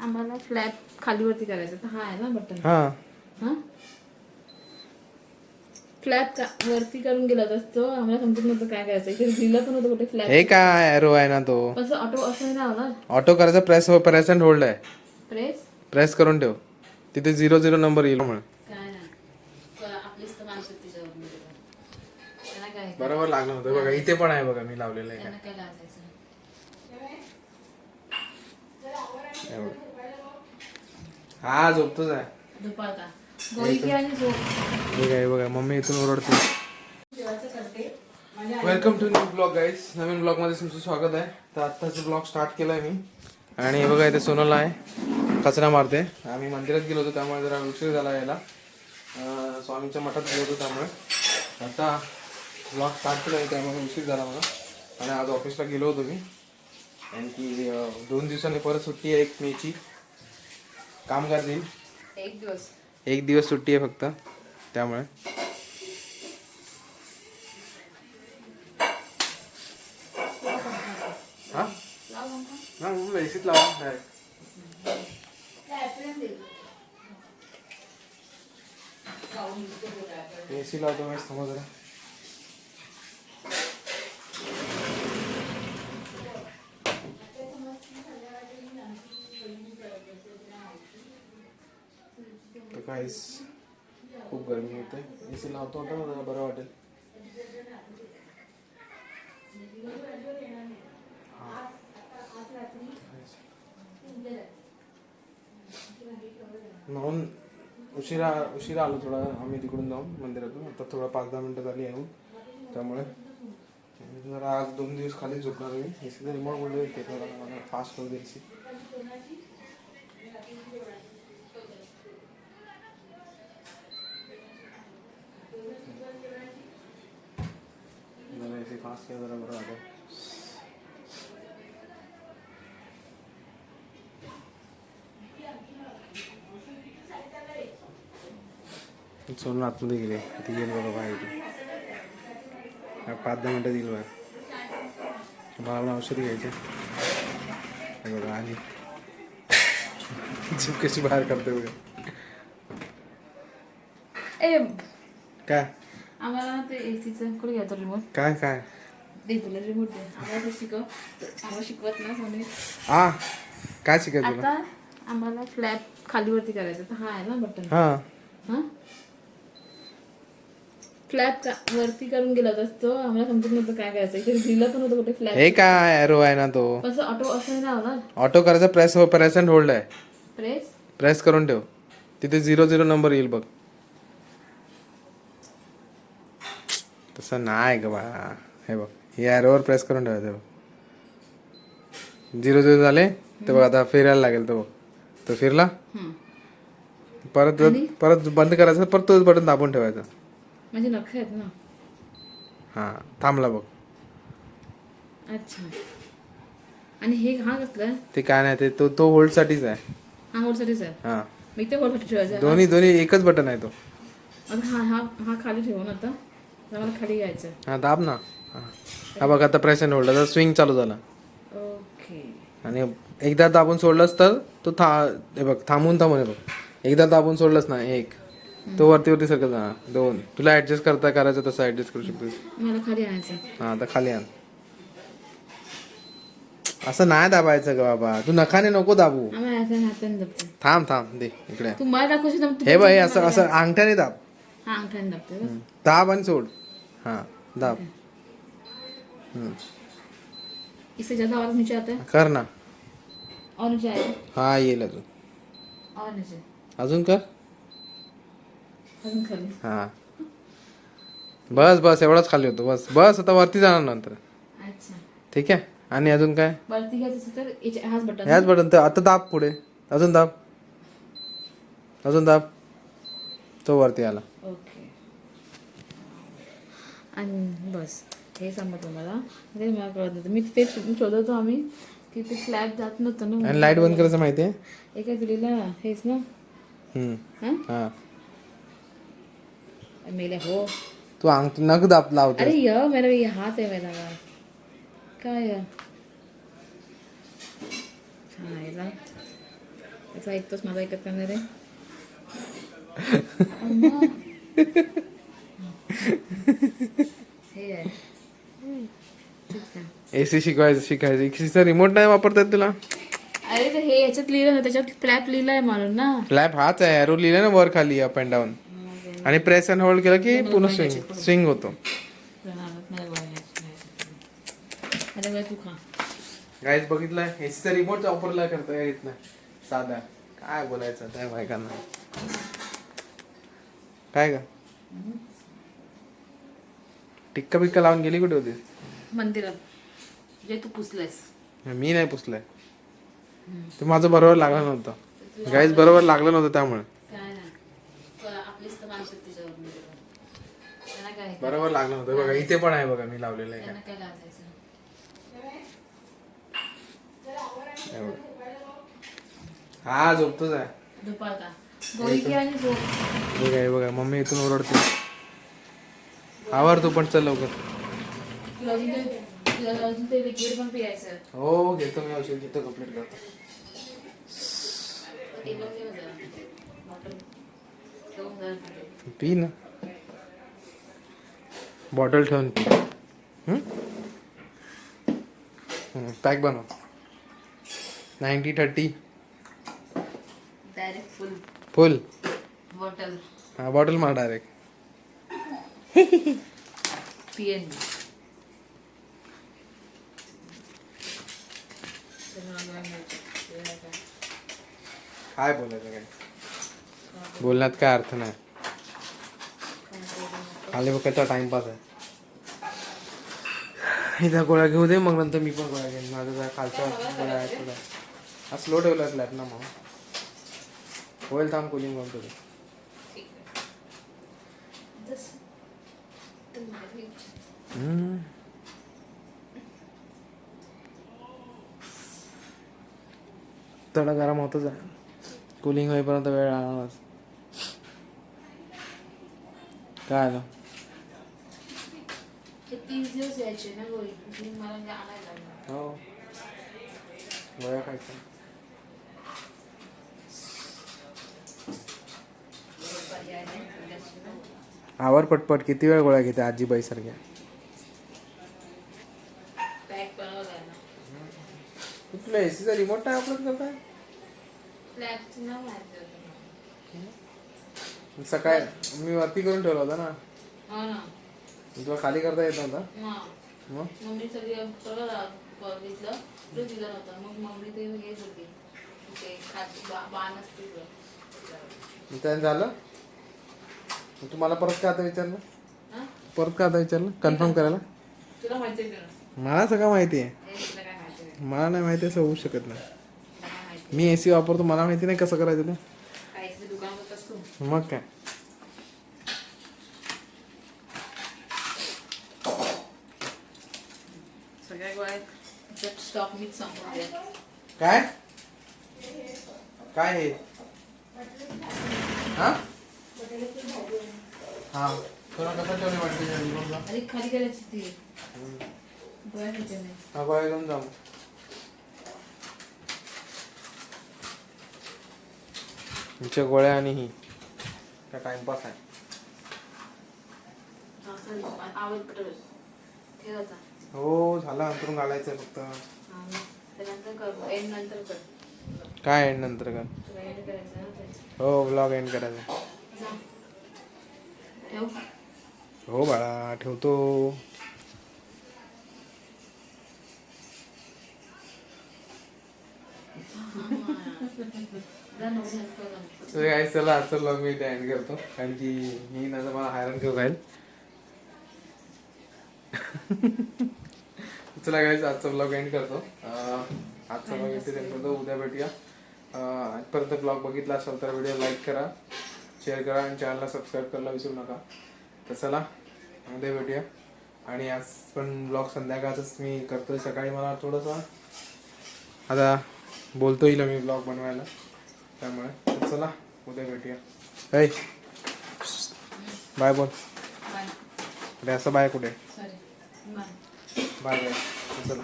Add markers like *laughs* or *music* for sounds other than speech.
आम्हाला फ्लॅट खालीवरती करायचं तर हा आहे ना बटन हा. हा? फ्लॅट वरती करून गेला तर तो आम्हाला समजत नव्हतं काय करायचं. इथे दिलं पण होतं कुठे फ्लॅट हे काय एरो आहे ना तो? असं ऑटो असं नाही लावणार ऑटो करायचा प्रेस प्रेस अँड होल्ड आहे. प्रेस प्रेस करून ठेव. तिथे झिरो झिरो नंबर येईल म्हणून. काय नाही क- आपलीच तर माणसं आहेत तिच्यावर. त्यांना काय बरोबर लागलं होतं बघा. इथे पण आहे बघा मी लावलेलं आहे. त्यांना काय लाजायचं हे बघा. हा झोपतोच आहे. दुपारचा. गोळी घे आणि झोप. हे काय बघा मम्मी इथून ओरडते. जेवायचं करते. Welcome to new blog guys नवीन ब्लॉगमध्ये तुमचं स्वागत आहे. तर आत्ताच ब्लॉग स्टार्ट केलाय मी. आणि हे बघा इथे सोनल आहे. कचरा मारते. आम्ही मंदिरात गेलो होतो त्यामुळे जरा उशीर झाला यायला. अं, स्वामींच्या मठात गेलो होतो त्यामुळे. आता ब्लॉग स्टार्ट केला त्यामुळे उशीर झाला मला. आणि आज ऑफिसला गेलो होतो मी. आणखी अं, दोन दिवसांनी परत सुट्टी आहे एक मेची. कामगार दिन एक दिवस. एक दिवस सुट्टी आहे फक्त त्यामुळे. हा? हा एसीत लावा डायरेक्ट एसी लावतो मी थांबा जरा. काहीच खूप गरमी होते. ए सी लावतो होता ना जरा बरं वाटेल. म्हणून उशिरा उशिरा आलो थोडा आम्ही तिकडून जाऊन मंदिरातून. आता थोडा पाच दहा मिनिटं झाली येऊन त्यामुळे जरा आज दोन दिवस खाली झोपणार मी. एसीचा रिमोट बोलले ते थोडा फास्ट करू दे एसी जरा एसी फास्ट केला जरा बरं वाटेल सोनून आतमध्ये गेले. ती गेली बघा बाहेर. हा, पाच दहा मिनटं दिल बाहेर मला औषधी घ्यायचे. हे बघा आली जीप कशी बाहेर करते बघा. ए काय? आम्हाला ते एसीचं कुठे घ्यायचं रिमोट काय काय? दे तुला रिमोट दे. आम्हाला ते शिकव. आम्हाला शिकवत ना सोनी. आ काय तुला? आता आम्हाला फ्लॅट खालीवरती करायचं हा आहे ना बटन हा. हा? फ्लॅट वरती करून गेला तर तो आम्हाला समजत नव्हतं काय करायचं इथे दिलं पण होतं कुठे फ्लॅट. हे काय एरो आहे ना तो? असं ऑटो असं नाही ऑटो करायचा प्रेस प्रेस अँड होल्ड आहे. प्रेस प्रेस करून ठेव. तिथे झिरो झिरो नंबर येईल बघ. तसं नाही का बा. हे बघ हे ॲरोवर प्रेस करून ठेवायचं बघ. झिरो झिरो झाले ते बघ आता फिरायला लागेल तो बघ. तो फिरला? हं. परत परत बंद करायचं परत तोच बटन दाबून ठेवायचं. माझे नख आहेत ना. हां थांबला बघ. अच्छा. आणि हे हा कसला? ते काय नाही ते तो तो होल्डसाठीच आहे. हा होलसाठीच आहे? हां. मी ते ठेवायचं दोन्ही दोन्ही एकच बटन आहे तो. आता हा हा हा खाली ठेवून आता. आता मला खाली घ्यायचं हां दाब ना. हां. हा बघ आता प्रेस अँड होल्ड आता स्विंग चालू झाला. ओके. आणि एकदा दाबून सोडलंस तर तो था हे बघ थांबून थांबून हे बघ. एकदा दाबून सोडलंस ना एक. तो वरती वरती सरकत जाणार दोन. तुला ऍडजस्ट करता करायचं तसं ऍडजस्ट करू शकतोस. मला खाली आणायचं. हा आता खाली आण. असं नाही दाबायचं ग बाबा. तू नखाने नको दाबू. आम्हाला असं हाताने दाबते. थांब थांब. दे इकडे. तू मला दाखवशील ना, तू हे बघ हे असं असं अंगठ्याने दाब. हा अंगठ्याने दाबते बस. दाब आणि सोड. हा दाब. हम्म. इससे ज्यादा और नीचे आता? है कर ना. और नीचे आएगा हा येईल अजून. और नीचे अजून कर. हा. बस बस एवढाच खाली होतो बस. बस आता वरती जाणार नंतर. अच्छा. ठीक आहे? आणि अजून काय? ह्याच बटन तर आता दाब पुढे. अजून दाब. अजून दाब. तो वरती आला. ओके. आणि बस. हे सांगतो मला ते मला कळत नव्हतं मी ते शोधत आम्ही की ते स्लॅब जात नव्हतं ना. आणि लाइट बंद करायचं माहिती आहे? एका दिलेला हेच ना? हा. मेले हो। तू अंग नग दाब लावते अरे य मेरा ये हाथ है मेरा। काय आहे? आहे ना त्याचा ऐकतोच माझा ऐकत नाही रे हे. आहे आहे एसी शिकवायचं शिकायचं. एसीचा रिमोट नाही वापरता येत तुला? अरे ते हे याच्यात लिहिलं ना त्याच्यात फ्लॅप लिहिलाय म्हणून ना. लॅब हाच आहे अॅरो लिहिलं ना वर खाली अप अँड डाऊन आणि प्रेस अँड होल्ड केलं की पूर्ण स्विंग स्विंग होतो. गाईज बघितलंय? एसीचा रिमोट वापरला करता येत नाही साधा. काय बोलायचं त्या बायकांना? काय का टिक्का बिक्का लावून गेली कुठे होती? मंदिरात. जे तू पुसलायस. मी नाही पुसलाय. ते माझं बरोबर लागलं नव्हतं. गाईज बरोबर लागलं नव्हतं त्यामुळे. काय बरोबर लागलं नव्हतं. बघा इथे पण आहे बघा मी लावलेलं आहे. त्यांना काय लाजायचं हे बघा. झोपतोच आहे. दुपार का गोळी घे आणि झोप. हे बघा मम्मी इथून ओरडते. आवर तू पण चल लवकर. तुला अजून ते तुला अजून ते लिक्विड पण पियायचं. हो घेतो मी औषध घेतो कंप्लीट करतो. टेबल. पी ना. बॉटल ठेवून. पॅक बनव. Ninety thirty. Direct full full. Bottle. हा बॉटल मार डायरेक्ट पीएन काय बोलायचं काय? बोलण्यात काय अर्थ नाही. खाली बघायचा टाइमपास आहे. इथं गोळ्या घेऊ दे मग नंतर मी पण गोळ्या घेईन. माझं जरा खालच्या गोळ्या आहे थोड्या हा स्लो ठेवला स्लॅब ना मग. होईल थांब कुलिंग करून तुझं थोडा गरम होतच आहे. कुलिंग होईपर्यंत वेळ लागणारच. काय आलं तीस दिवस यायचे ना गोळी मला हे आणायला. लागलं. हो. गोळ्या ना. आवर पटपट किती वेळ गोळ्या घेते आजीबाई सारख्या? पॅक बनवलं ना. तुला एसीचा रिमोट नाही करताय फ्लॅटचं नाव माहिती होतं सकाळी मी वरती करून ठेवला होता ना. हो ना. तुला खाली करता येत नव्हता? हा. मग? मम्मी सगळी सगळं दिलं नव्हतं मग मम्मी ते होती ते खात बा- बाण असते ते. मग त्यानं झालं तुम्हाला परत का आता विचारलं? परत का आता विचारलं? कन्फर्म करायला? तुला माहिती मला सगळं माहिती आहे. मला नाही माहिती असं होऊ शकत नाही. मी एसी वापरतो मला माहिती नाही कसं करायचं ते. मग काय? सगळ्या गोळ्या स्टॉक मीच काय? काय हे? हा? हा. तुला कसं ठेवली वाटते अरे खाली करायची ती. गोळ्या नाही. हा गोळ्या घेऊन जा मग. तुमच्या गोळ्या आणि ही. काय टाइमपास आहे. हा, आवड पटेल ठेव आता. हो झालं अंतरून घालायचं फक्त. हा, त्यानंतर कर एंड नंतर कर. काय एंड नंतर का तुला एंड करायचं ना ते. हो ब्लॉग एंड करायचा. जा. ठेव? हो बाळा ठेवतो. जा नको ध्यान कर जा. तर काय चला आजचा ब्लॉग मी एंड करतो. कारण की ही नंतर मला हैराण करू राहील. *laughs* चला गाईज आजचा ब्लॉग एंड करतो. आजचा ब्लॉग इथे करतो उद्या भेटूया. आजपर्यंत ब्लॉग बघितला असेल तर व्हिडिओ लाईक करा शेअर करा आणि चॅनलला सबस्क्राईब करायला विसरू नका. तर चला उद्या भेटूया. आणि आज पण ब्लॉग संध्याकाळच मी करतोय. सकाळी मला थोडंसं आता बोलतो येईल मी ब्लॉग बनवायला. त्यामुळे तर चला उद्या भेटूया. ऐ बाय बोल. अरे असं बाय कुठे? सॉरी बाय बाय बाय चला